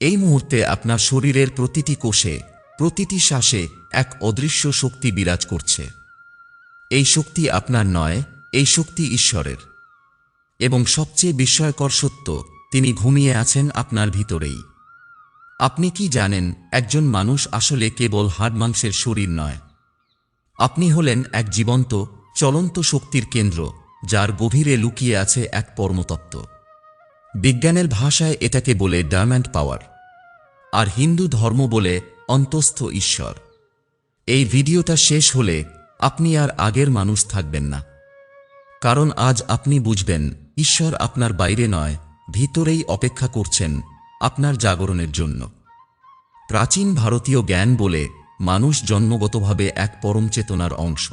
এই মুহূর্তে আপনার শরীরের প্রতিটি কোষে, প্রতিটি শ্বাসে এক অদৃশ্য শক্তি বিরাজ করছে। এই শক্তি আপনার নয়, এই শক্তি ঈশ্বরের। এবং সবচেয়ে বিস্ময়কর সত্য, তিনি ঘুমিয়ে আছেন আপনার ভিতরেই। আপনি কি জানেন, একজন মানুষ আসলে কেবল হাড় মাংসের শরীর নয়। আপনি হলেন এক জীবন্ত, চলন্ত শক্তির কেন্দ্র, যার গভীরে লুকিয়ে আছে এক পরমতত্ত্ব বিজ্ঞানের ভাষায় এটাকে বলে ডায়মন্ড পাওয়ার, আর হিন্দু ধর্ম বলে অন্তস্থ ঈশ্বর। এই ভিডিওটা শেষ হলে আপনি আর আগের মানুষ থাকবেন না। কারণ আজ আপনি বুঝবেন ঈশ্বর আপনার বাইরে নয়, ভিতরেই অপেক্ষা করছেন আপনার জাগরণের জন্য। প্রাচীন ভারতীয় জ্ঞান বলে মানুষ জন্মগতভাবে এক পরম চেতনার অংশ।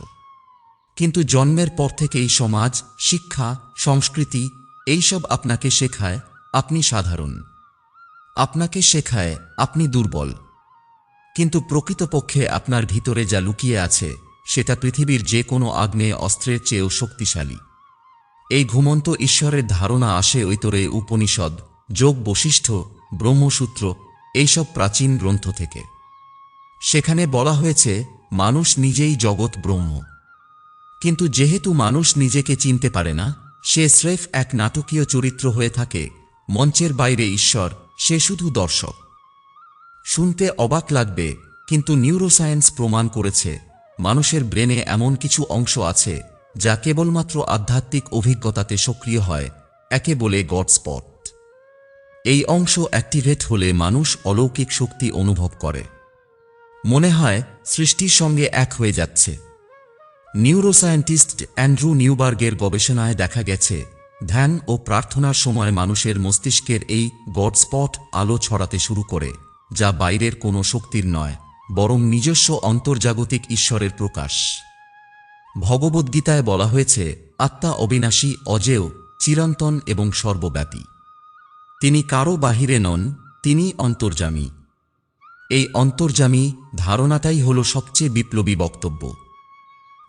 কিন্তু জন্মের পর থেকেই সমাজ, শিক্ষা, সংস্কৃতি এইসব আপনাকে শেখায় আপনি সাধারণ। আপনাকে শেখায় আপনি দুর্বল। কিন্তু প্রকৃতপক্ষে আপনার ভিতরে যা লুকিয়ে আছে, সেটা পৃথিবীর যে কোনো আগ্নেয় অস্ত্রের চেয়েও শক্তিশালী। এই ঘুমন্ত ঈশ্বরের ধারণা আসে ঐতরে উপনিষদ যোগ বশিষ্ঠ ব্রহ্মসূত্র, এইসব প্রাচীন গ্রন্থ থেকে। সেখানে বলা হয়েছে, মানুষ নিজেই জগৎ ব্রহ্ম। কিন্তু যেহেতু মানুষ নিজেকে চিনতে পারে না সে স্রেফ এক নাটকীয় চরিত্র হয়ে থাকে, মঞ্চের বাইরে ঈশ্বর, সে শুধু দর্শক। শুনতে অবাক লাগবে, কিন্তু নিউরোসায়েন্স প্রমাণ করেছে, মানুষের ব্রেনে এমন কিছু অংশ আছে, যা কেবলমাত্র আধ্যাত্মিক অভিজ্ঞতাতে সক্রিয় হয়, একে বলে গড স্পট এই অংশ অ্যাক্টিভেট হলে মানুষ অলৌকিক শক্তি অনুভব করে। মনে হয় সৃষ্টির সঙ্গে এক হয়ে যাচ্ছে। নিউরোসায়েন্টিস্ট অ্যান্ড্রু নিউবার্গের গবেষণায় দেখা গেছে, ধ্যান ও প্রার্থনার সময় মানুষের মস্তিষ্কের এই গডস্পট আলো ছড়াতে শুরু করে, যা বাইরের কোনো শক্তির নয়, বরং নিজস্ব অন্তর্জাগতিক ঈশ্বরের প্রকাশ। ভগবদ্গীতায় বলা হয়েছে, আত্মা অবিনাশী, অজেয়, চিরন্তন এবং সর্বব্যাপী। তিনি কারও বাহিরে নন, তিনি অন্তর্জামী। এই অন্তর্জামী ধারণাটাই হল সবচেয়ে বিপ্লবী বক্তব্য।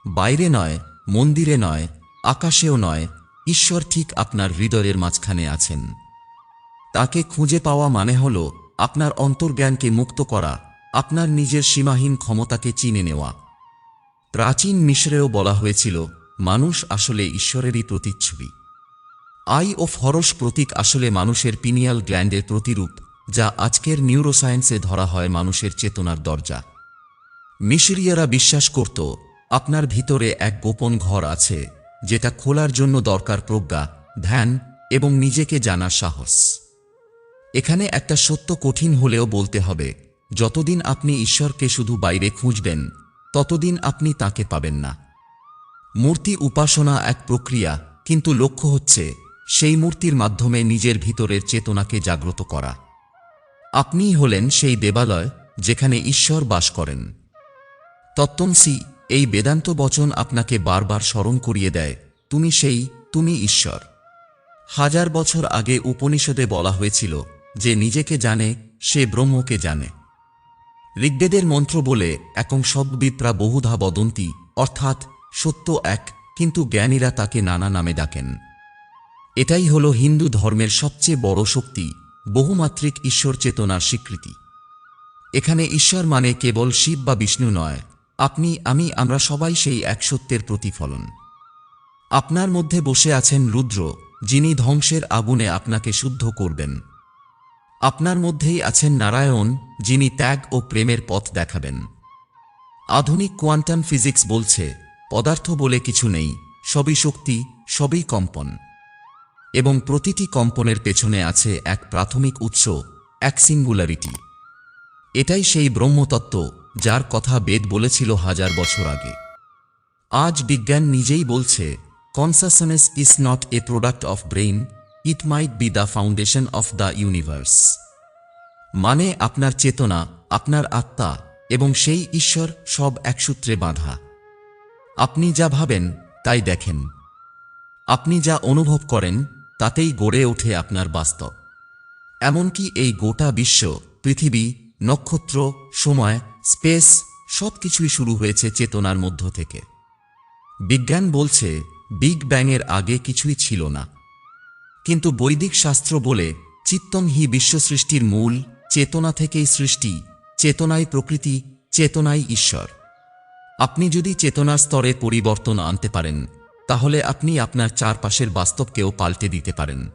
বাইরে নয়, মন্দিরে নয়, আকাশেও নয়, ঈশ্বর ঠিক আপনার হৃদয়ের মাঝখানে আছেন। তাকে খুঁজে পাওয়া মানে হল আপনার অন্তর্জ্ঞানকে মুক্ত করা, আপনার নিজের সীমাহীন ক্ষমতাকে চিনে নেওয়া। প্রাচীন মিশরেও বলা হয়েছিল, মানুষ আসলে ঈশ্বরেরই প্রতিচ্ছবি। আই ও ফরস প্রতীক আসলে মানুষের পিনিয়াল গ্ল্যান্ডের প্রতিরূপ, যা আজকের নিউরোসায়েন্সে ধরা হয় মানুষের চেতনার দরজা। মিশরীয়রা বিশ্বাস করত আপনার ভিতরে এক গোপন ঘর আছে, যেটা খোলার জন্য দরকার প্রজ্ঞা, ধ্যান এবং নিজেকে জানার সাহস। এখানে একটা সত্য কঠিন হলেও বলতে হবে, যতদিন আপনি ঈশ্বরকে শুধু বাইরে খুঁজবেন, ততদিন আপনি তাকে পাবেন না। মূর্তি উপাসনা এক প্রক্রিয়া, কিন্তু লক্ষ্য হচ্ছে, সেই মূর্তির মাধ্যমে নিজের ভিতরের চেতনাকে জাগ্রত করা। আপনিই হলেন সেই দেবালয়, যেখানে ঈশ্বর বাস করেন। তত্ত্বমসি এই বেদান্ত বচন আপনাকে বারবার স্মরণ করিয়ে দেয়, তুমি সেই, তুমি ঈশ্বর। হাজার বছর আগে উপনিষদে বলা হয়েছিল, যে নিজেকে জানে, সে ব্রহ্মকে জানে। ঋগ্বেদের মন্ত্র বলে একং সদ্বিপ্রা বহুধা বদন্তি, অর্থাৎ সত্য এক, কিন্তু জ্ঞানীরা তাকে নানা নামে ডাকেন। এটাই হল হিন্দু ধর্মের সবচেয়ে বড় শক্তি, বহুমাত্রিক ঈশ্বর চেতনার স্বীকৃতি। এখানে ঈশ্বর মানে কেবল শিব বা বিষ্ণু নয় আপনি, আমি, আমরা সবাই সেই এক সত্যের প্রতিফলন। আপনার মধ্যে বসে আছেন রুদ্র, যিনি ধ্বংসের আগুনে আপনাকে শুদ্ধ করবেন। আপনার মধ্যেই আছেন নারায়ণ, যিনি ত্যাগ ও প্রেমের পথ দেখাবেন। আধুনিক কোয়ান্টাম ফিজিক্স বলছে, পদার্থ বলে কিছু নেই, সবই শক্তি, সবই কম্পন। এবং প্রতিটি কম্পনের পেছনে আছে এক প্রাথমিক উৎস, এক সিঙ্গুলারিটি। এটাই সেই ব্রহ্মতত্ত্ব যার কথা বেদ বলেছিল হাজার বছর আগে। আজ বিজ্ঞান নিজেই বলছে consciousness is not a product of brain it might be the foundation of the universe মানে আপনার চেতনা, আপনার আত্মা এবং সেই ঈশ্বর সব একসূত্রে বাঁধা। আপনি যা ভাবেন, তাই দেখেন। আপনি যা অনুভব করেন, তাতেই গড়ে ওঠে আপনার বাস্তব। এমনকি এই গোটা বিশ্ব, পৃথিবী, নক্ষত্র, সময় স্পেস সব কিছুই শুরু হয়েছে চেতনার মধ্য থেকে। বিজ্ঞান বলছে, বিগ ব্যাংয়ের আগে কিছুই ছিল না। কিন্তু বৈদিক শাস্ত্র বলে চিত্তং হি বিশ্বসৃষ্টির মূল, চেতনা থেকেই সৃষ্টি, চেতনাই প্রকৃতি, চেতনাই ঈশ্বর। আপনি যদি চেতনার স্তরে পরিবর্তন আনতে পারেন, তাহলে আপনি আপনার চারপাশের বাস্তবকেও পাল্টে দিতে পারেন।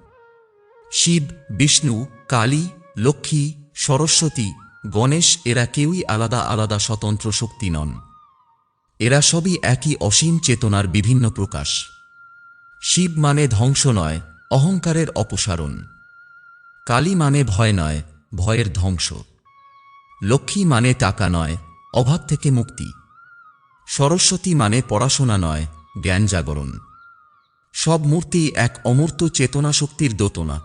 শিব, বিষ্ণু, কালী, লক্ষ্মী, সরস্বতী গণেশ এরা কেউই আলাদা আলাদা স্বতন্ত্র শক্তি নন। এরা সবই একই অসীম চেতনার বিভিন্ন প্রকাশ। শিব মানে ধ্বংস নয়, অহংকারের অপসারণ। কালী মানে ভয় নয়, ভয়ের ধ্বংস। লক্ষ্মী মানে টাকা নয়, অভাব থেকে মুক্তি। সরস্বতী মানে পড়াশোনা নয়, জ্ঞান জাগরণ। সব মূর্তি এক অমূর্ত চেতনা শক্তির দোতনা।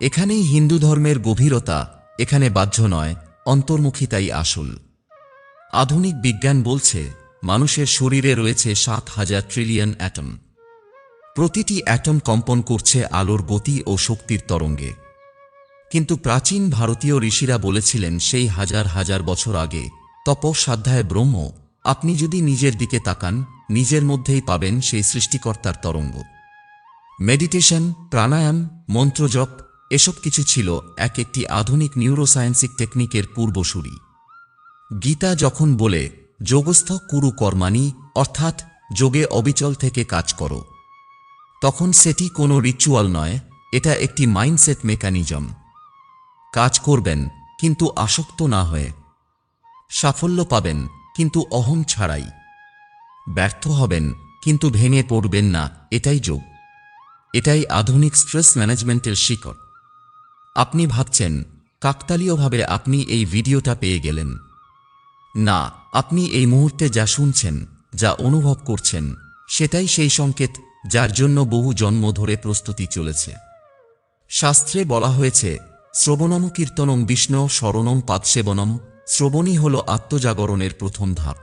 এখানেই হিন্দু ধর্মের গভীরতা এখানে বাহ্য নয় অন্তর্মুখিতাই আসল। আধুনিক বিজ্ঞান বলছে, মানুষের শরীরে রয়েছে সাত হাজার ট্রিলিয়ন অ্যাটম প্রতিটি অ্যাটম কম্পন করছে আলোর গতি ও শক্তির তরঙ্গে। কিন্তু প্রাচীন ভারতীয় ঋষিরা বলেছিলেন, সেই হাজার হাজার বছর আগে তপস্বাধ্যায় ব্রহ্ম, আপনি যদি নিজের দিকে তাকান, নিজের মধ্যেই পাবেন সেই সৃষ্টিকর্তার তরঙ্গ। মেডিটেশন, প্রাণায়াম, মন্ত্রজপ এসব কিছু ছিল এক একটি আধুনিক নিউরোসায়েন্সিক টেকনিকের পূর্বসূরি। গীতা যখন বলে, যোগস্থ কুরু কর্মাণি, অর্থাৎ যোগে অবিচল থেকে কাজ করো, তখন সেটি কোনো রিচুয়াল নয়, এটা একটি মাইন্ডসেট মেকানিজম কাজ করবেন, কিন্তু আসক্ত না হয়ে। সাফল্য পাবেন, কিন্তু অহং ছাড়াই। ব্যর্থ হবেন, কিন্তু ভেঙে পড়বেন না, এটাই যোগ। এটাই আধুনিক স্ট্রেস ম্যানেজমেন্টের শিকড়। আপনি ভাবছেন, কাকতালীয়ভাবে আপনি এই ভিডিওটা পেয়ে গেলেন। না, আপনি এই মুহূর্তে যা শুনছেন, যা অনুভব করছেন, সেটাই সেই সংকেত যার জন্য বহু জন্ম ধরে প্রস্তুতি চলেছে। শাস্ত্রে বলা হয়েছে, শ্রবণম কীর্তনম বিষ্ণু স্মরণম পাদসেবনম, শ্রবণই হল আত্মজাগরণের প্রথম ধাপ।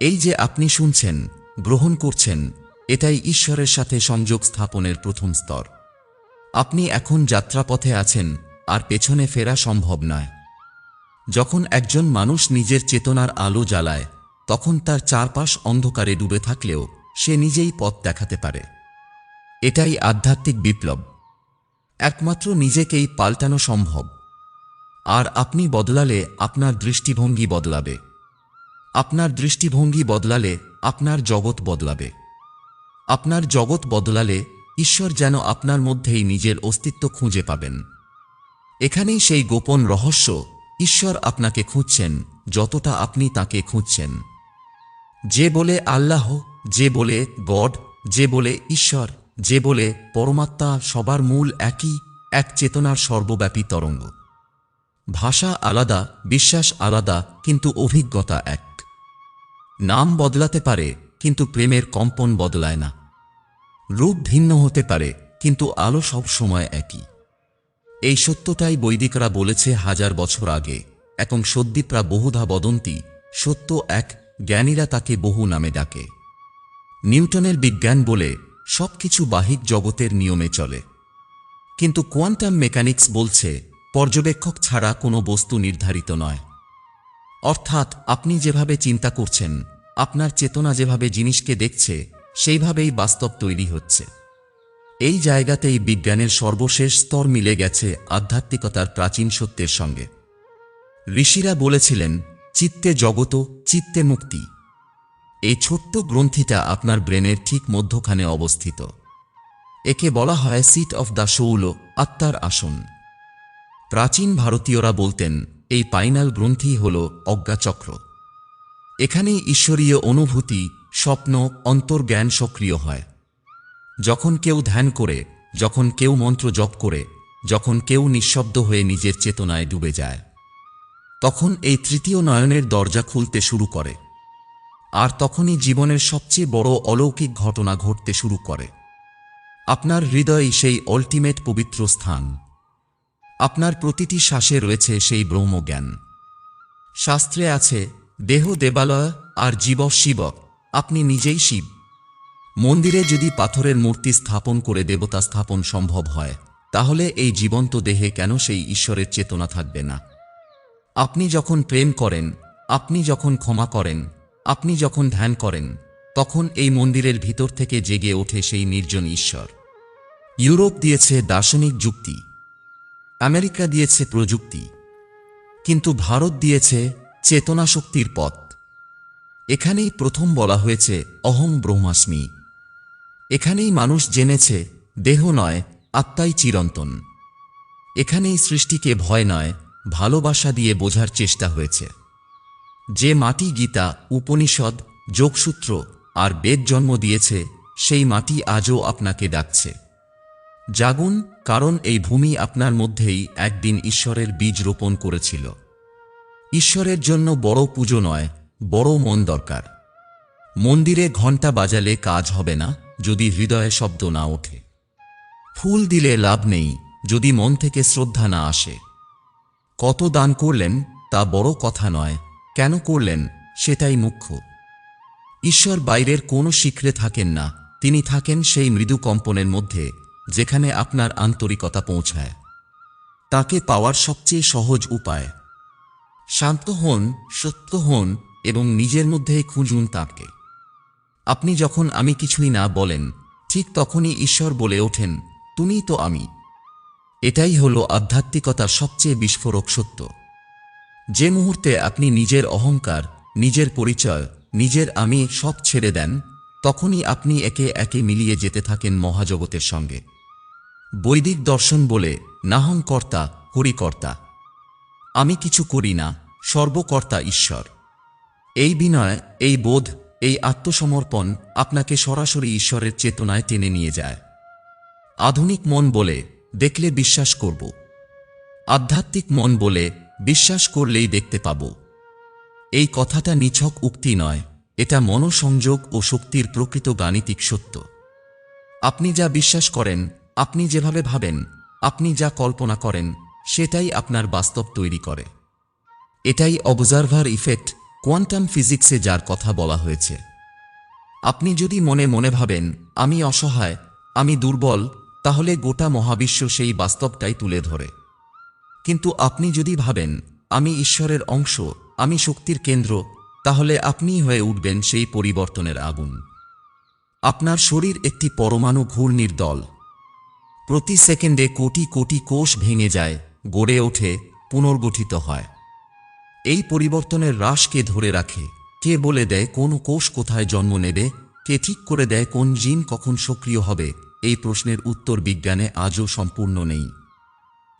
এই যে আপনি শুনছেন, গ্রহণ করছেন, এটাই ঈশ্বরের সাথে সংযোগ স্থাপনের প্রথম স্তর। আপনি এখন যাত্রাপথে আছেন, আর পেছনে ফেরা সম্ভব নয়। যখন একজন মানুষ নিজের চেতনার আলো জ্বালায়, তখন তার চারপাশ অন্ধকারে ডুবে থাকলেও সে নিজেই পথ দেখাতে পারে। এটাই আধ্যাত্মিক বিপ্লব। একমাত্র নিজেকেই পাল্টানো সম্ভব। আর আপনি বদলালে আপনার দৃষ্টিভঙ্গি বদলাবে। আপনার দৃষ্টিভঙ্গি বদলালে আপনার জগৎ বদলাবে। আপনার জগৎ বদলালে ঈশ্বর যেন আপনার মধ্যেই নিজের অস্তিত্ব খুঁজে পাবেন। এখানেই সেই গোপন রহস্য, ঈশ্বর আপনাকে খুঁজছেন যতটা আপনি তাকে খুঁজছেন। যে বলে আল্লাহ, যে বলে গড, যে বলে ঈশ্বর, যে বলে পরমাত্মা সবার মূল একই, এক চেতনার সর্বব্যাপী তরঙ্গ। ভাষা আলাদা, বিশ্বাস আলাদা, কিন্তু অভিজ্ঞতা এক। নাম বদলাতে পারে, কিন্তু প্রেমের কম্পন বদলায় না। রূপ ভিন্ন হতে পারে, কিন্তু আলো সব সময় একই। এই সত্যটাই বৈদিকরা বলেছে হাজার বছর আগে, এবং সদ্যীপরা বহুধা বদন্তি, সত্য এক জ্ঞানীরা তাকে বহু নামে ডাকে। নিউটনের বিজ্ঞান বলে সবকিছু বাহিক জগতের নিয়মে চলে। কিন্তু কোয়ান্টাম মেকানিক্স বলছে, পর্যবেক্ষক ছাড়া কোনো বস্তু নির্ধারিত নয়। অর্থাৎ আপনি যেভাবে চিন্তা করছেন, আপনার চেতনা যেভাবে জিনিসকে দেখছে সেইভাবেই বাস্তব তৈরি হচ্ছে। এই জায়গাতেই বিজ্ঞানের সর্বশেষ স্তর মিলে গেছে আধ্যাত্মিকতার প্রাচীন সত্যের সঙ্গে। ঋষিরা বলেছিলেন, চিত্তে জগত, চিত্তে মুক্তি। এই ছোট্ট গ্রন্থিটা আপনার ব্রেনের ঠিক মধ্যখানে অবস্থিত। একে বলা হয় সিট অফ দ্য শৌল আত্মার আসন। প্রাচীন ভারতীয়রা বলতেন, এই পাইনাল গ্রন্থি হল অজ্ঞাচক্র। এখানেই ঈশ্বরীয় অনুভূতি স্বপ্ন অন্তর্জ্ঞান সক্রিয় হয়। যখন কেউ ধ্যান করে, যখন কেউ মন্ত্র জপ করে, যখন কেউ নিঃশব্দ হয়ে নিজের চেতনায় ডুবে যায়, তখন এই তৃতীয় নয়নের দরজা খুলতে শুরু করে, আর তখনই জীবনের সবচেয়ে বড় অলৌকিক ঘটনা ঘটতে শুরু করে। আপনার হৃদয় সেই অল্টিমেট পবিত্র স্থান। আপনার প্রতিটি শ্বাসে রয়েছে সেই ব্রহ্মজ্ঞান। শাস্ত্রে আছে, দেহ দেবালয় আর জীব শিব আপনি নিজেই শিব। মন্দিরে যদি পাথরের মূর্তি স্থাপন করে দেবতা স্থাপন সম্ভব হয়, তাহলে এই জীবন্ত দেহে কেন সেই ঈশ্বরের চেতনা থাকবে না? আপনি যখন প্রেম করেন, আপনি যখন ক্ষমা করেন, আপনি যখন ধ্যান করেন, তখন এই মন্দিরের ভিতর থেকে জেগে ওঠে সেই নির্জন ঈশ্বর। ইউরোপ দিয়েছে দার্শনিক যুক্তি, আমেরিকা দিয়েছে প্রযুক্তি, কিন্তু ভারত দিয়েছে চেতনা শক্তির পথ। এখানেই প্রথম বলা হয়েছে, অহং ব্রহ্মাস্মি। এখানেই মানুষ জেনেছে, দেহ নয়, আত্মাই চিরন্তন। এখানেই সৃষ্টিকে ভয় নয়, ভালোবাসা দিয়ে বোঝার চেষ্টা হয়েছে। যে মাটি গীতা, উপনিষদ, যোগসূত্র আর বেদ জন্ম দিয়েছে, সেই মাটি আজও আপনাকে ডাকছে। জাগুন, কারণ এই ভূমি আপনার মধ্যেই একদিন ঈশ্বরের বীজ রোপণ করেছিল। ঈশ্বরের জন্য বড় পুজো নয় বড় মন দরকার। মন্দিরে ঘণ্টা বাজালে কাজ হবে না যদি হৃদয়ে শব্দ না ওঠে। ফুল দিলে লাভ নেই যদি মন থেকে শ্রদ্ধা না আসে। কত দান করলেন তা বড় কথা নয়, কেন করলেন সেটাই মুখ্য। ঈশ্বর বাইরের কোনো শিখরে থাকেন না, তিনি থাকেন সেই মৃদু কম্পনের মধ্যে, যেখানে আপনার আন্তরিকতা পৌঁছায়। তাকে পাওয়ার সবচেয়ে সহজ উপায়। শান্ত হন, সত্য হন এবং নিজের মধ্যে খুঁজুন তাকে। আপনি যখন আমি কিছুই না বলেন, ঠিক তখনই ঈশ্বর বলে ওঠেন তুমিই তো আমি। এটাই হলো আধ্যাত্মিকতার সবচেয়ে বিস্ফোরক সত্য। যে মুহূর্তে আপনি নিজের অহংকার, নিজের পরিচয়, নিজের আমি সব ছেড়ে দেন, তখনই আপনি একে একে মিলিয়ে যেতে থাকেন মহাজগতের সঙ্গে। বৈদিক দর্শন বলে, নাহং কর্তা হরিকর্তা আমি কিছু করি না, সর্বকর্তা ঈশ্বর। এই বিনয়, এই বোধ, এই আত্মসমর্পণ আপনাকে সরাসরি ঈশ্বরের চেতনায় টেনে নিয়ে যায়। আধুনিক মন বলে দেখলে বিশ্বাস করব। আধ্যাত্মিক মন বলে বিশ্বাস করলেই দেখতে পাব। এই কথাটা নিছক উক্তি নয়, এটা মনসংযোগ ও শক্তির প্রকৃত গাণিতিক সত্য। আপনি যা বিশ্বাস করেন, আপনি যেভাবে ভাবেন, আপনি যা কল্পনা করেন, সেটাই আপনার বাস্তব তৈরি করে। এটাই অবজারভার ইফেক্ট কোয়ান্টাম ফিজিক্সে যার কথা বলা হয়েছে। আপনি যদি মনে মনে ভাবেন, আমি অসহায়, আমি দুর্বল, তাহলে গোটা মহাবিশ্ব সেই বাস্তবটাই তুলে ধরে। কিন্তু আপনি যদি ভাবেন, আমি ঈশ্বরের অংশ, আমি শক্তির কেন্দ্র, তাহলে আপনি হয়ে উঠবেন সেই পরিবর্তনের আগুন। আপনার শরীর একটি পরমাণু ঘূর্ণির দল। প্রতি সেকেন্ডে কোটি কোটি কোষ ভেঙে যায়, গড়ে ওঠে, পুনর্গঠিত হয়। এই পরিবর্তনের হ্রাসকে ধরে রাখে? কে বলে দেয় কোন কোষ কোথায় জন্ম নেবে? কে ঠিক করে দেয় কোন জিন কখন সক্রিয় হবে? এই প্রশ্নের উত্তর বিজ্ঞানে আজও সম্পূর্ণ নেই।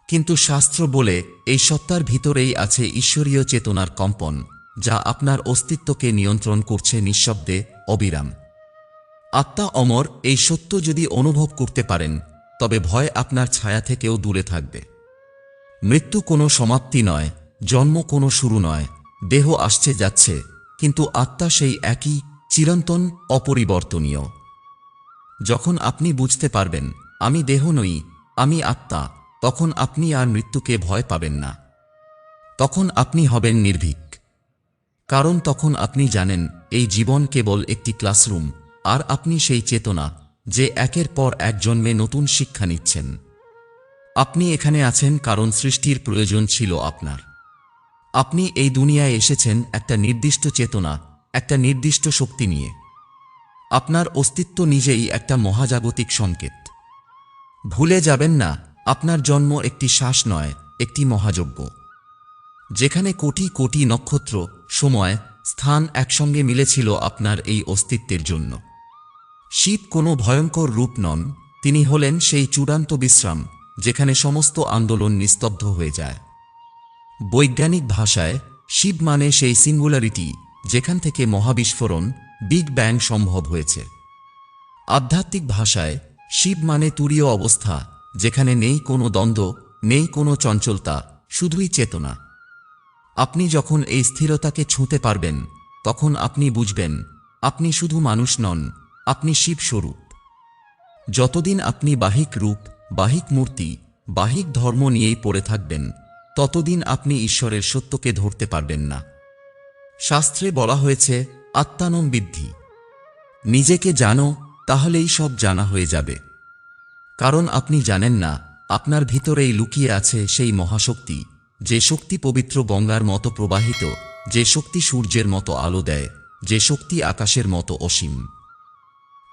কিন্তু শাস্ত্র বলে, এই সত্তার ভিতরেই আছে ঈশ্বরীয় চেতনার কম্পন, যা আপনার অস্তিত্বকে নিয়ন্ত্রণ করছে নিঃশব্দে, অবিরাম। আত্মা অমর, এই সত্য যদি অনুভব করতে পারেন, তবে ভয় আপনার ছায়া থেকেও দূরে থাকবে। মৃত্যু কোনো সমাপ্তি নয় জন্ম কোনো শুরু নয়, দেহ আসছে যাচ্ছে, কিন্তু আত্মা সেই একই, চিরন্তন, অপরিবর্তনীয়। যখন আপনি বুঝতে পারবেন, আমি দেহ নই, আমি আত্মা, তখন আপনি আর মৃত্যুকে ভয় পাবেন না। তখন আপনি হবেন নির্ভীক। কারণ তখন আপনি জানেন, এই জীবন কেবল একটি ক্লাসরুম, আর আপনি সেই চেতনা, যে একের পর এক জন্মে নতুন শিক্ষা নিচ্ছেন। আপনি এখানে আছেন কারণ সৃষ্টির প্রয়োজন ছিল আপনার। আপনি এই দুনিয়ায় এসেছেন একটা নির্দিষ্ট চেতনা, একটা নির্দিষ্ট শক্তি নিয়ে। আপনার অস্তিত্ব নিজেই একটা মহাজাগতিক সংকেত। ভুলে যাবেন না, আপনার জন্ম একটি শ্বাস নয়, একটি মহাযজ্ঞ। যেখানে কোটি কোটি নক্ষত্র, সময়, স্থান একসঙ্গে মিলেছিল আপনার এই অস্তিত্বের জন্য। শীত কোনো ভয়ঙ্কর রূপ নন, তিনি হলেন সেই চূড়ান্ত বিশ্রাম, যেখানে সমস্ত আন্দোলন নিস্তব্ধ হয়ে যায়। বৈজ্ঞানিক ভাষায় শিব মানে সেই সিঙ্গুলারিটি যেখান থেকে মহাবিস্ফোরণ বিগ ব্যাং সম্ভব হয়েছে। আধ্যাত্মিক ভাষায় শিব মানে তুরীয় অবস্থা, যেখানে নেই কোনো দ্বন্দ্ব, নেই কোনো চঞ্চলতা, শুধুই চেতনা। আপনি যখন এই স্থিরতাকে ছুঁতে পারবেন, তখন আপনি বুঝবেন, আপনি শুধু মানুষ নন, আপনি শিবস্বরূপ। যতদিন আপনি বাহিক রূপ, বাহিক মূর্তি, বাহিক ধর্ম নিয়েই পড়ে থাকবেন ততদিন আপনি ঈশ্বরের সত্যকে ধরতে পারবেন না। শাস্ত্রে বলা হয়েছে, আত্মানম বৃদ্ধি। নিজেকে জানো, তাহলেই সব জানা হয়ে যাবে। কারণ আপনি জানেন না, আপনার ভিতরেই লুকিয়ে আছে সেই মহাশক্তি, যে শক্তি পবিত্র গঙ্গার মতো প্রবাহিত, যে শক্তি সূর্যের মতো আলো দেয়, যে শক্তি আকাশের মতো অসীম।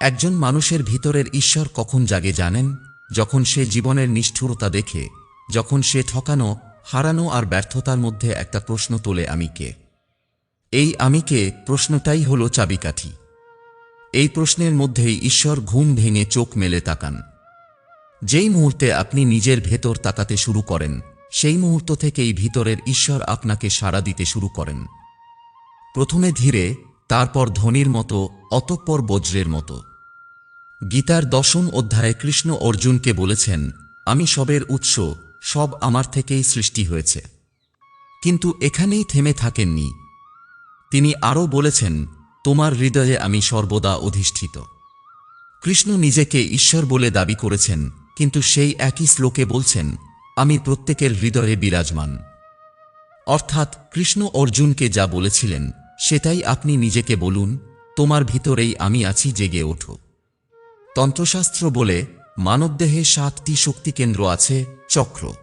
একজন মানুষের ভিতরের ঈশ্বর কখন জাগে জানেন? যখন সে জীবনের নিষ্ঠুরতা দেখে, যখন সে ঠকানো হারানো আর ব্যর্থতার মধ্যে একটা প্রশ্ন তোলে আমি কে এই আমি কে প্রশ্নটাই হল চাবিকাঠি। এই প্রশ্নের মধ্যেই ঈশ্বর ঘুম ভেঙে চোখ মেলে তাকান। যেই মুহূর্তে আপনি নিজের ভেতর তাকাতে শুরু করেন, সেই মুহূর্ত থেকেই ভিতরের ঈশ্বর আপনাকে সাড়া দিতে শুরু করেন। প্রথমে ধীরে, তারপর ধ্বনির মতো, অতঃপর বজ্রের মতো। গীতার দশম অধ্যায়ে কৃষ্ণ অর্জুনকে বলেছেন, আমি সবের উৎস সব আমার থেকেই সৃষ্টি হয়েছে। কিন্তু এখানেই থেমে থাকেননি। তিনি আরও বলেছেন, তোমার হৃদয়ে আমি সর্বদা অধিষ্ঠিত। কৃষ্ণ নিজেকে ঈশ্বর বলে দাবি করেছেন, কিন্তু সেই একই শ্লোকে বলছেন, আমি প্রত্যেকের হৃদয়ে বিরাজমান। অর্থাৎ কৃষ্ণ অর্জুনকে যা বলেছিলেন, সেটাই আপনি নিজেকে বলুন, তোমার ভিতরেই আমি আছি জেগে ওঠো। তন্ত্রশাস্ত্র বলে মানবদেহে সাতটি শক্তিকেন্দ্র আছে, চক্র।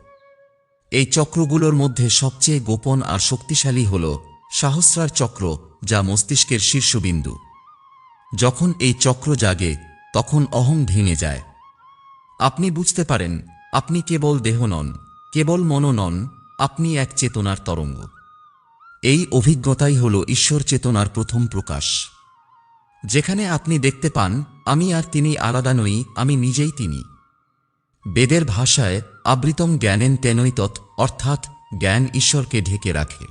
এই চক্রগুলোর মধ্যে সবচেয়ে গোপন আর শক্তিশালী হল সাহস্রার চক্র, যা মস্তিষ্কের শীর্ষবিন্দু। যখন এই চক্র জাগে, তখন অহং ভেঙে যায়। আপনি বুঝতে পারেন, আপনি কেবল দেহ নন, কেবল মন নন, আপনি এক চেতনার তরঙ্গ। এই অভিজ্ঞতাই হল ঈশ্বর চেতনার প্রথম প্রকাশ। যেখানে আপনি দেখতে পান আমি আর তিনি আলাদা নই, আমি নিজেই তিনি। বেদের ভাষায় আবৃতম জ্ঞানেন তেনৈতৎ অর্থাৎ জ্ঞান ঈশ্বরকে ঢেকে রাখে।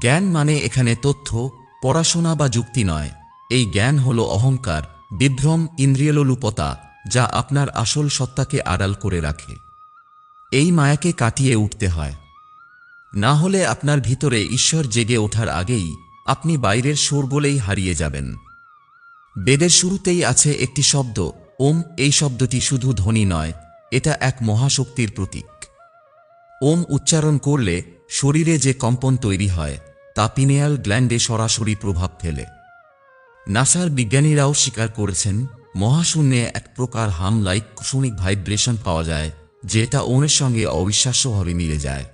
জ্ঞান মানে এখানে তথ্য, পড়াশোনা বা যুক্তি নয়। এই জ্ঞান হল অহংকার, বিভ্রম, ইন্দ্রিয়লোলুপতা, যা আপনার আসল সত্তাকে আড়াল করে রাখে। এই মায়াকে কাটিয়ে উঠতে হয়। না হলে আপনার ভিতরে ঈশ্বর জেগে ওঠার আগেই আপনি বাইরের সুর বলেই হারিয়ে যাবেন। বেদের শুরুতেই আছে একটি শব্দ, ওম, এই শব্দটি শুধু ধ্বনি নয়, এটা এক মহাশক্তির প্রতীক। ওম উচ্চারণ করলে শরীরে যে কম্পন তৈরি হয়, তা পিনেয়াল গ্ল্যান্ডে সরাসরি প্রভাব ফেলে। নাসার বিজ্ঞানীরাও স্বীকার করেছেন, মহাশূন্যে এক প্রকার হাম লাইক কুসুমিক ভাইব্রেশন পাওয়া যায়, যেটা ওমের সঙ্গে অবিশ্বাস্যভাবে মিলে যায়।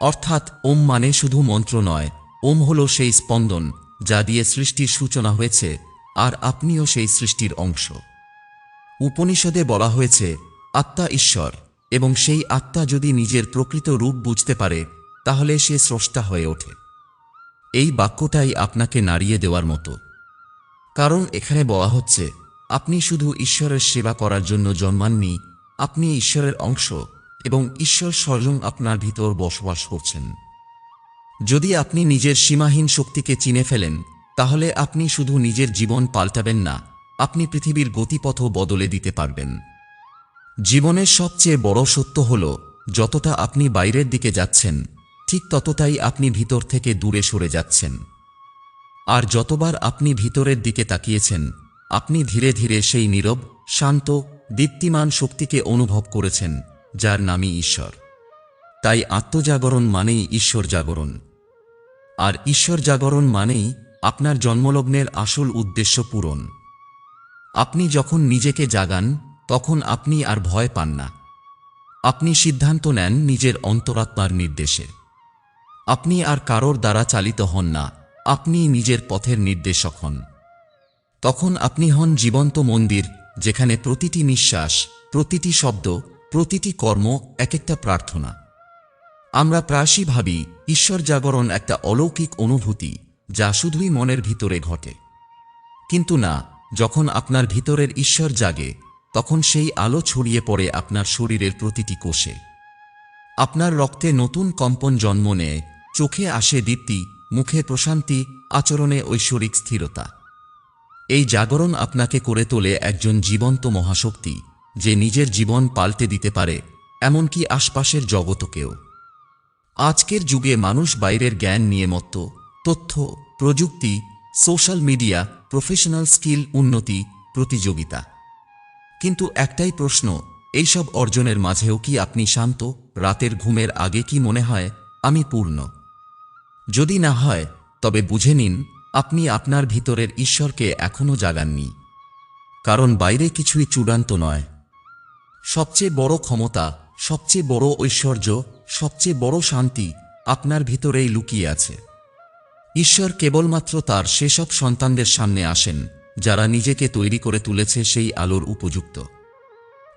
অর্থাৎ ওম মানে শুধু মন্ত্র নয়, ওম হল সেই স্পন্দন, যা দিয়ে সৃষ্টির সূচনা হয়েছে আর আপনিও সেই সৃষ্টির অংশ। উপনিষদে বলা হয়েছে, আত্মা ঈশ্বর, এবং সেই আত্মা যদি নিজের প্রকৃত রূপ বুঝতে পারে, তাহলে সে স্রষ্টা হয়ে ওঠে। এই বাক্যটাই আপনাকে নাড়িয়ে দেওয়ার মতো। কারণ এখানে বলা হচ্ছে, আপনি শুধু ঈশ্বরের সেবা করার জন্য জন্মাননি, আপনি ঈশ্বরের অংশ, এবং ঈশ্বর স্বয়ং আপনার ভিতর বসবাস করছেন। যদি আপনি নিজের সীমাহীন শক্তিকে চিনে ফেলেন তাহলে আপনি শুধু নিজের জীবন পাল্টাবেন না, আপনি পৃথিবীর গতিপথও বদলে দিতে পারবেন। জীবনের সবচেয়ে বড় সত্য হল, যতটা আপনি বাইরের দিকে যাচ্ছেন, ঠিক ততটাই আপনি ভিতর থেকে দূরে সরে যাচ্ছেন। আর যতবার আপনি ভিতরের দিকে তাকিয়েছেন, আপনি ধীরে ধীরে সেই নীরব, শান্ত, দীপ্তিমান শক্তিকে অনুভব করেছেন, যার নামই ঈশ্বর। তাই আত্মজাগরণ মানেই ঈশ্বর জাগরণ আর ঈশ্বর জাগরণ মানেই আপনার জন্মলগ্নের আসল উদ্দেশ্য পূরণ। আপনি যখন নিজেকে জাগান, তখন আপনি আর ভয় পান না। আপনি সিদ্ধান্ত নেন নিজের অন্তরাত্মার নির্দেশে। আপনি আর কারোর দ্বারা চালিত হন না, আপনি নিজের পথের নির্দেশক হন। তখন আপনি হন জীবন্ত মন্দির, যেখানে প্রতিটি নিঃশ্বাস, প্রতিটি শব্দ, প্রতিটি কর্ম এক একটা প্রার্থনা। আমরা প্রায়শই ভাবি, ঈশ্বর জাগরণ একটা অলৌকিক অনুভূতি। যা শুধুই মনের ভিতরে ঘটে। কিন্তু না, যখন আপনার ভিতরের ঈশ্বর জাগে, তখন সেই আলো ছড়িয়ে পড়ে আপনার শরীরের প্রতিটি কোষে। আপনার রক্তে নতুন কম্পন জন্ম নেয়, চোখে আসে দীপ্তি, মুখে প্রশান্তি, আচরণে ঐশ্বরিক স্থিরতা। এই জাগরণ আপনাকে করে তোলে একজন জীবন্ত মহাশক্তি, যে নিজের জীবন পাল্টে দিতে পারে, এমনকি আশপাশের জগতকেও। আজকের যুগে মানুষ বাইরের জ্ঞান নিয়ে মত্ত। তথ্য, প্রযুক্তি, সোশ্যাল মিডিয়া, প্রফেশনাল স্কিল, উন্নতি, প্রতিযোগিতা। কিন্তু একটাই প্রশ্ন, এইসব অর্জনের মাঝেও কি আপনি শান্ত, রাতের ঘুমের আগে কি মনে হয়, আমি পূর্ণ? যদি না হয়, তবে বুঝে নিন, আপনি আপনার ভিতরের ঈশ্বরকে এখনও জাগাননি। কারণ বাইরে কিছুই চূড়ান্ত নয়। সবচেয়ে বড় ক্ষমতা, সবচেয়ে বড় ঐশ্বর্য, সবচেয়ে বড় শান্তি আপনার ভিতরেই লুকিয়ে আছে। ঈশ্বর কেবলমাত্র তার সেসব সন্তানদের সামনে আসেন, যারা নিজেকে তৈরি করে তুলেছে সেই আলোর উপযুক্ত।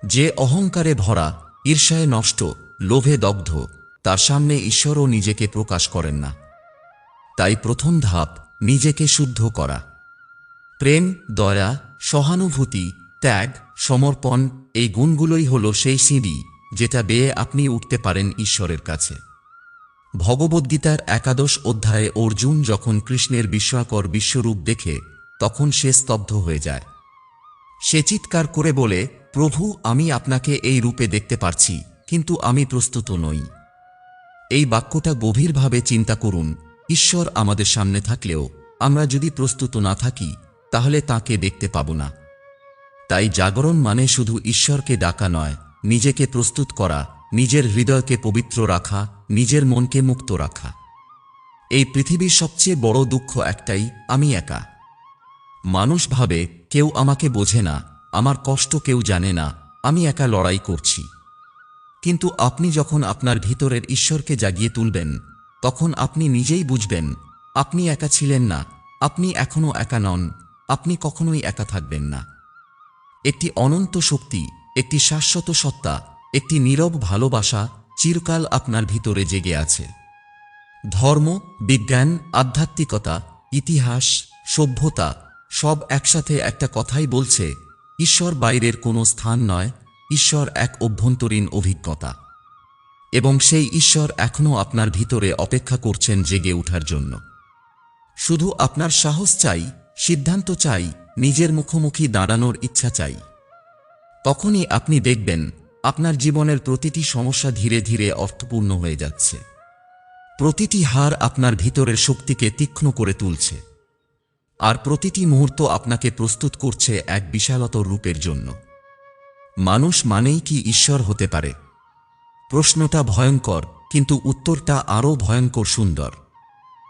যে অহংকারে ভরা, ঈর্ষায় নষ্ট, লোভে দগ্ধ, তার সামনে ঈশ্বরও নিজেকে প্রকাশ করেন না। তাই প্রথম ধাপ, নিজেকে শুদ্ধ করা। প্রেম, দয়া, সহানুভূতি, ত্যাগ, সমর্পণ, এই গুণগুলোই হল সেই সিঁড়ি, যেটা বেয়ে আপনি উঠতে পারেন ঈশ্বরের কাছে। ভগবদ্গীতার একাদশ অধ্যায়ে অর্জুন যখন কৃষ্ণের বিস্ময়কর বিশ্বরূপ দেখে, তখন সে স্তব্ধ হয়ে যায়। সে চিৎকার করে বলে, প্রভু, আমি আপনাকে এই রূপে দেখতে পারছি, কিন্তু আমি প্রস্তুত নই। এই বাক্যটা গভীরভাবে চিন্তা করুন। ঈশ্বর আমাদের সামনে থাকলেও, আমরা যদি প্রস্তুত না থাকি, তাহলে তাকে দেখতে পাব না। তাই জাগরণ মানে শুধু ঈশ্বরকে ডাকা নয়, নিজেকে প্রস্তুত করা, নিজের হৃদয়কে পবিত্র রাখা নিজের মনকে মুক্ত রাখা। এই পৃথিবীর সবচেয়ে বড় দুঃখ একটাই, আমি একা। মানুষ ভাবে, কেউ আমাকে বোঝে না, আমার কষ্ট কেউ জানে না, আমি একা লড়াই করছি। কিন্তু আপনি যখন আপনার ভিতরের ঈশ্বরকে জাগিয়ে তুলবেন, তখন আপনি নিজেই বুঝবেন, আপনি একা ছিলেন না, আপনি এখনও একা নন, আপনি কখনোই একা থাকবেন না। একটি অনন্ত শক্তি, একটি শাশ্বত সত্তা, একটি নীরব ভালোবাসা চিরকাল আপনার ভিতরে জেগে আছে। ধর্ম, বিজ্ঞান, আধ্যাত্মিকতা, ইতিহাস, সভ্যতা, সব একসাথে একটা কথাই বলছে, ঈশ্বর বাইরের কোনো স্থান নয়, ঈশ্বর এক অভ্যন্তরীণ অভিজ্ঞতা। এবং সেই ঈশ্বর এখনও আপনার ভিতরে অপেক্ষা করছেন জেগে ওঠার জন্য। শুধু আপনার সাহস চাই, সিদ্ধান্ত চাই, নিজের মুখোমুখি দাঁড়ানোর ইচ্ছা চাই। তখনই আপনি দেখবেন আপনার জীবনের প্রতিটি সমস্যা ধীরে ধীরে অর্থপূর্ণ হয়ে যাচ্ছে। প্রতিটি হার আপনার ভিতরের শক্তিকে তীক্ষ্ণ করে তুলছে। আর প্রতিটি মুহূর্ত আপনাকে প্রস্তুত করছে এক বিশালতর রূপের জন্য। মানুষ মানেই কি ঈশ্বর হতে পারে? প্রশ্নটা ভয়ঙ্কর, কিন্তু উত্তরটা আরও ভয়ঙ্কর সুন্দর।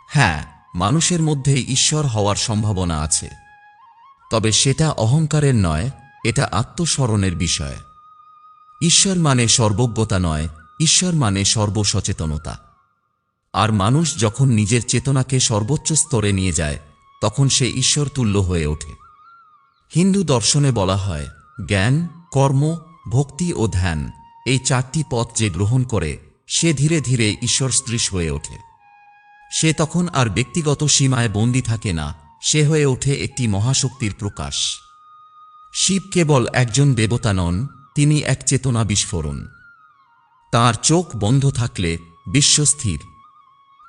হ্যাঁ মানুষের মধ্যে ঈশ্বর হওয়ার সম্ভাবনা আছে। তবে সেটা অহংকারের নয়, এটা আত্মস্মরণের বিষয়। ঈশ্বর মানে সর্বজ্ঞতা নয়, ঈশ্বর মানে সর্বসচেতনতা। আর মানুষ যখন নিজের চেতনাকে সর্বোচ্চ স্তরে নিয়ে যায়, তখন সে ঈশ্বর তুল্য হয়ে ওঠে। হিন্দু দর্শনে বলা হয়, জ্ঞান, কর্ম, ভক্তি ও ধ্যান এই চারটি পথ যে গ্রহণ করে, সে ধীরে ধীরে ঈশ্বর স্ত্রীষ হয়ে ওঠে। সে তখন আর ব্যক্তিগত সীমায় বন্দী থাকে না, সে হয়ে ওঠে একটি মহাশক্তির প্রকাশ। শিব কেবল একজন দেবতা নন তিনি এক চেতনা বিস্ফোরণ। তার চোখ বন্ধ থাকলে বিশ্বস্থির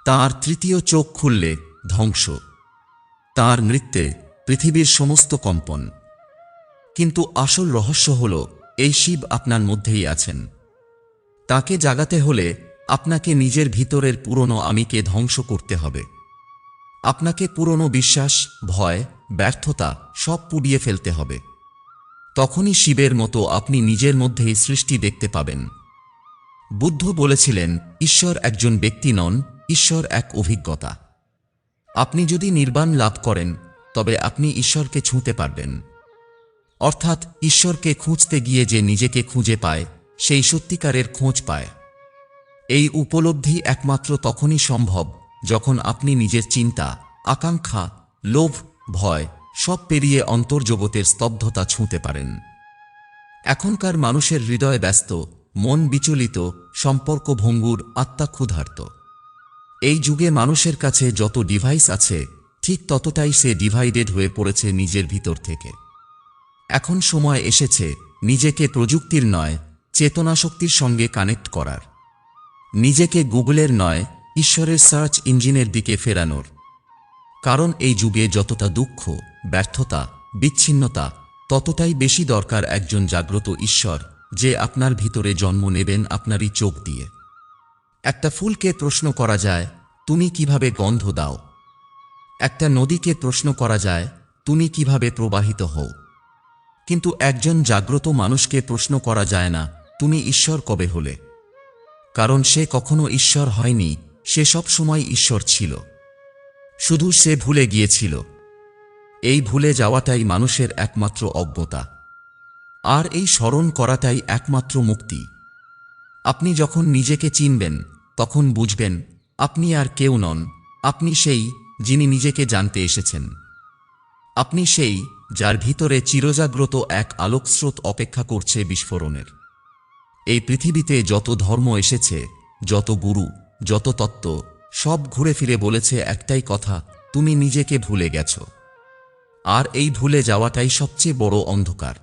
তার তৃতীয় চোখ খুললে ধ্বংস। তার নৃত্যে পৃথিবীর সমস্ত কম্পন। কিন্তু আসল রহস্য হল, এই শিব আপনার মধ্যেই আছেন। তাকে জাগাতে হলে আপনাকে নিজের ভিতরের পুরনো আমিকে ধ্বংস করতে হবে। আপনাকে পুরনো বিশ্বাস, ভয়, ব্যর্থতা সব পুড়িয়ে ফেলতে হবে। তখনই শিবের মতো আপনি নিজের মধ্যেই সৃষ্টি দেখতে পাবেন। বুদ্ধ বলেছিলেন, ঈশ্বর একজন ব্যক্তি নন, ঈশ্বর এক অভিজ্ঞতা। আপনি যদি নির্বাণ লাভ করেন, তবে আপনি ঈশ্বরকে ছুঁতে পারবেন। অর্থাৎ, ঈশ্বরকে খুঁজতে গিয়ে যে নিজেকে খুঁজে পায়, সেই সত্যিকারের খোঁজ পায়। এই উপলব্ধি একমাত্র তখনই সম্ভব যখন আপনি নিজের চিন্তা, আকাঙ্ক্ষা, লোভ, ভয় সব পেরিয়ে অন্তর্জগতের স্তব্ধতা ছুঁতে পারেন। এখনকার মানুষের হৃদয় ব্যস্ত, মন বিচলিত সম্পর্ক ভঙ্গুর আত্মা ক্ষুধার্ত। এই যুগে মানুষের কাছে যত ডিভাইস আছে, ঠিক ততটাই সে ডিভাইডেড হয়ে পড়েছে নিজের ভিতর থেকে। এখন সময় এসেছে নিজেকে প্রযুক্তির নয়, চেতনাশক্তির সঙ্গে কানেক্ট করার। নিজেকে গুগলের নয়, ঈশ্বরের সার্চ ইঞ্জিনের দিকে ফেরানোর। কারণ এই যুগে যতটা দুঃখ ব্যর্থতা, বিচ্ছিন্নতা, ততটাই বেশি দরকার একজন জাগ্রত ঈশ্বর, যে আপনার ভিতরে জন্ম নেবেন আপনারই চোখ দিয়ে। একটা ফুলকে প্রশ্ন করা যায়, তুমি কীভাবে গন্ধ দাও? একটা নদীকে প্রশ্ন করা যায়, তুমি কীভাবে প্রবাহিত হও? কিন্তু একজন জাগ্রত মানুষকে প্রশ্ন করা যায় না, তুমি ঈশ্বর কবে হলে? কারণ সে কখনো ঈশ্বর হয়নি, সে সব সময় ঈশ্বর ছিল। শুধু সে ভুলে গিয়েছিল। এই ভুলে যাওয়াটাই মানুষের একমাত্র অজ্ঞতা। আর এই স্মরণ করাটাই একমাত্র মুক্তি। আপনি যখন নিজেকে চিনবেন, তখন বুঝবেন, আপনি আর কেউ নন, আপনি সেই যিনি নিজেকে জানতে এসেছেন। আপনি সেই যার ভিতরে চিরজাগ্রত এক আলোকস্রোত অপেক্ষা করছে বিস্ফোরণের। এই পৃথিবীতে যত ধর্ম এসেছে, যত গুরু, যত তত্ত্ব, সব ঘুরে ফিরে বলেছে একটাই কথা, তুমি নিজেকে ভুলে গেছ। আর এই ভুলে যাওয়াটাই সবচেয়ে বড় অন্ধকার।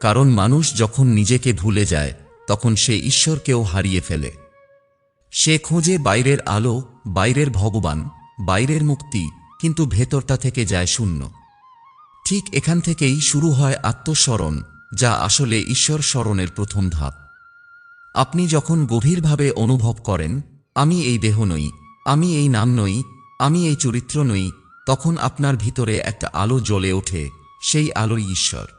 কারণ মানুষ যখন নিজেকে ভুলে যায়, তখন সে ঈশ্বরকেও হারিয়ে ফেলে। সে খোঁজে বাইরের আলো, বাইরের ভগবান, বাইরের মুক্তি, কিন্তু ভেতরটা থেকে যায় শূন্য। ঠিক এখান থেকেই শুরু হয় আত্মস্মরণ, যা আসলে ঈশ্বর স্মরণের প্রথম ধাপ। আপনি যখন গভীরভাবে অনুভব করেন, আমি এই দেহ নই, আমি এই নাম নই, আমি এই চরিত্র নই তখন আপনার ভিতরে একটা আলো জ্বলে ওঠে সেই আলোই ঈশ্বর।